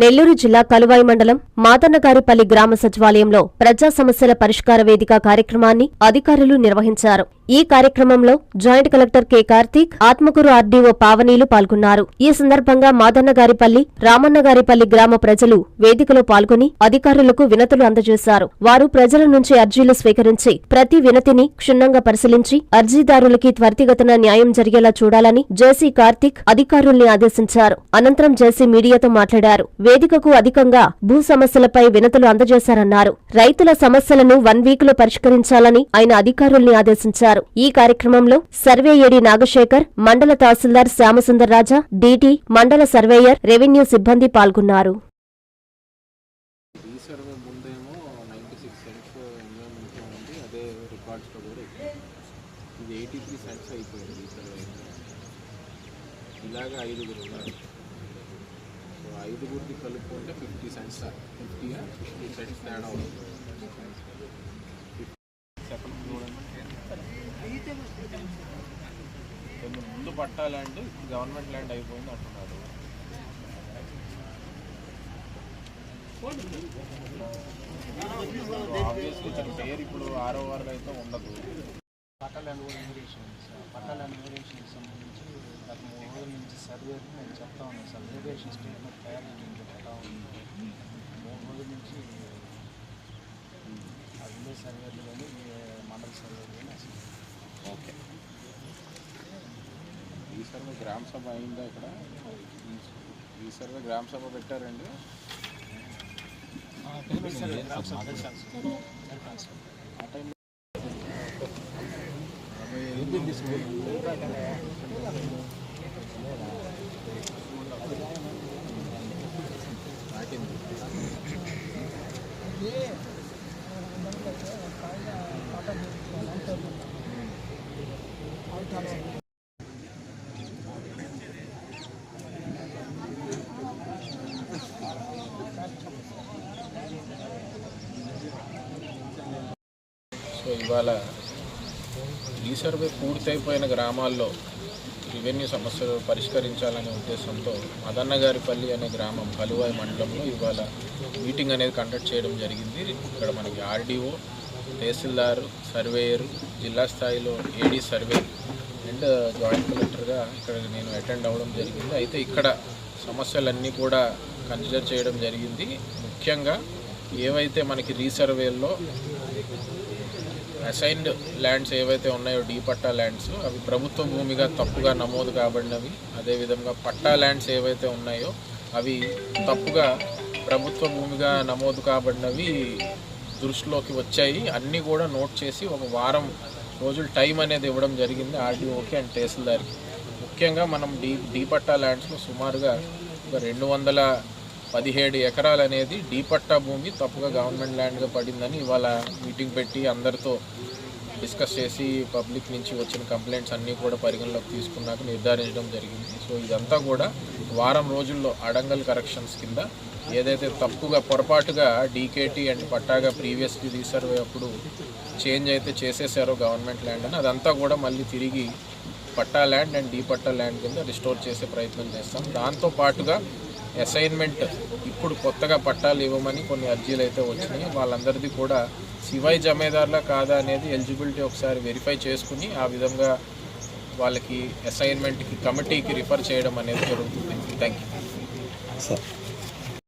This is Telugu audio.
నెల్లూరు జిల్లా కలువాయి మండలం మాదన్నగారిపల్లి గ్రామ సచివాలయంలో ప్రజా సమస్యల పరిష్కార వేదిక కార్యక్రమాన్ని అధికారులు నిర్వహించారు. ఈ కార్యక్రమంలో joint collector K Karthik Atmakur RDO పావనీలు పాల్గొన్నారు. ఈ సందర్భంగా మాదన్నగారిపల్లి రామన్నగారిపల్లి గ్రామ ప్రజలు వేదికలో పాల్గొని అధికారులకు వినతులు అందజేశారు. వారు ప్రజల నుంచి అర్జీలు స్వీకరించి ప్రతి వినతిని క్షుణ్ణంగా పరిశీలించి అర్జీదారులకి త్వరితగతన న్యాయం జరిగేలా చూడాలని జేసీ కార్తీక్ అధికారుల్ని ఆదేశించారు. అనంతరం జేసీ మీడియాతో మాట్లాడారు. వేదికకు అధికంగా భూ సమస్యలపై వినతులు అందజేశారన్నారు. రైతుల సమస్యలను వన్ వీక్లో పరిష్కరించాలని ఆయన అధికారుల్ని ఆదేశించారు. ఈ కార్యక్రమంలో సర్వేయడి నాగశేఖర్ మండల తహసీల్దార్ శ్యామసుందర్ రాజా డీటీ మండల సర్వేయర్ రెవెన్యూ సిబ్బంది పాల్గొన్నారు. ఈ ఇలాగ ఐదుగురు ఉన్నారు. సో ఐదుగురిది కలుపుకుంటే fifty cents fifty fifty cents తేడా అవుతుంది కొంచెం ముందు పట్టా ల్యాండ్ గవర్నమెంట్ ల్యాండ్ అయిపోయింది అంటున్నారు. ఆబ్వియస్లీ తన పేరు ఇప్పుడు ఆరో వారు అయితే ఉండదు. పట్టాల న్యూరేషన్స్ పట్టాల న్యూరేషన్కి సంబంధించి గత మూడు రోజుల నుంచి సర్వేకి నేను చెప్తా ఉన్నాను సార్. న్యూరేషన్ స్టేట్మెంట్ తయారు చేయడం చెప్తా ఉన్నాను మూడు రోజుల నుంచి ఆ విలేజ్ సర్వేలు కానీ ఈ మండల సర్వేలు కానీ అసలు ఓకే ఈ సర్వే గ్రామ సభ అయిందా ఇక్కడ? ఈ సర్వే గ్రామ సభ పెట్టారండి. ఆ సో ఇవాళ ఈ సర్వే పూర్తయిపోయిన గ్రామాల్లో రెవెన్యూ సమస్యలు పరిష్కరించాలనే ఉద్దేశంతో మదన్నగారిపల్లి అనే గ్రామం కలువాయి మండలంలో ఇవాళ మీటింగ్ అనేది కండక్ట్ చేయడం జరిగింది. ఇక్కడ మనకి ఆర్డీఓ తహసీల్దార్ సర్వేయర్ జిల్లా స్థాయిలో ఏడీ సర్వే అండ్ జాయింట్ కలెక్టర్గా ఇక్కడ నేను అటెండ్ అవ్వడం జరిగింది. అయితే ఇక్కడ సమస్యలన్నీ కూడా కన్సిడర్ చేయడం జరిగింది. ముఖ్యంగా ఏవైతే మనకి రీసర్వేల్లో అసైన్డ్ ల్యాండ్స్ ఏవైతే ఉన్నాయో డీ పట్టా ల్యాండ్స్ అవి ప్రభుత్వ భూమిగా తప్పుగా నమోదు కాబడినవి. అదేవిధంగా పట్టా ల్యాండ్స్ ఏవైతే ఉన్నాయో అవి తప్పుగా ప్రభుత్వ భూమిగా నమోదు కాబడినవి దృష్టిలోకి వచ్చాయి. అన్నీ కూడా నోట్ చేసి ఒక వారం రోజులు టైం అనేది ఇవ్వడం జరిగింది ఆర్డీఓకి అండ్ తహసీల్దార్కి. ముఖ్యంగా మనం డీ డీ పట్టా ల్యాండ్స్లో సుమారుగా ఒక రెండు వందల పదిహేడు ఎకరాలు అనేది డీపట్టా భూమి తప్పుగా గవర్నమెంట్ ల్యాండ్గా పడిందని ఇవాళ మీటింగ్ పెట్టి అందరితో డిస్కస్ చేసి పబ్లిక్ నుంచి వచ్చిన కంప్లైంట్స్ అన్నీ కూడా పరిగణలోకి తీసుకున్నాక నిర్ధారించడం జరిగింది. సో ఇదంతా కూడా వారం రోజుల్లో అడంగల్ కరెక్షన్స్ కింద ఏదైతే తప్పుగా పొరపాటుగా డీకేటీ అండ్ పట్టాగా ప్రీవియస్లీ రీసర్వే అప్పుడు చేంజ్ అయితే చేసేసారో గవర్నమెంట్ ల్యాండ్ అని అదంతా కూడా మళ్ళీ తిరిగి patta land and D patta land కింద రిస్టోర్ చేసే ప్రయత్నం చేస్తాం. దాంతో పాటుగా అసైన్మెంట్ ఇప్పుడు కొత్తగా పట్టాలు ఇవ్వమని కొన్ని అర్జీలు అయితే వచ్చినాయి. వాళ్ళందరిది కూడా సివై జమేదారులా కాదా అనేది ఎలిజిబిలిటీ ఒకసారి వెరిఫై చేసుకుని ఆ విధంగా వాళ్ళకి అసైన్మెంట్కి కమిటీకి రిఫర్ చేయడం అనేది జరుగుతుంది. Thank you sir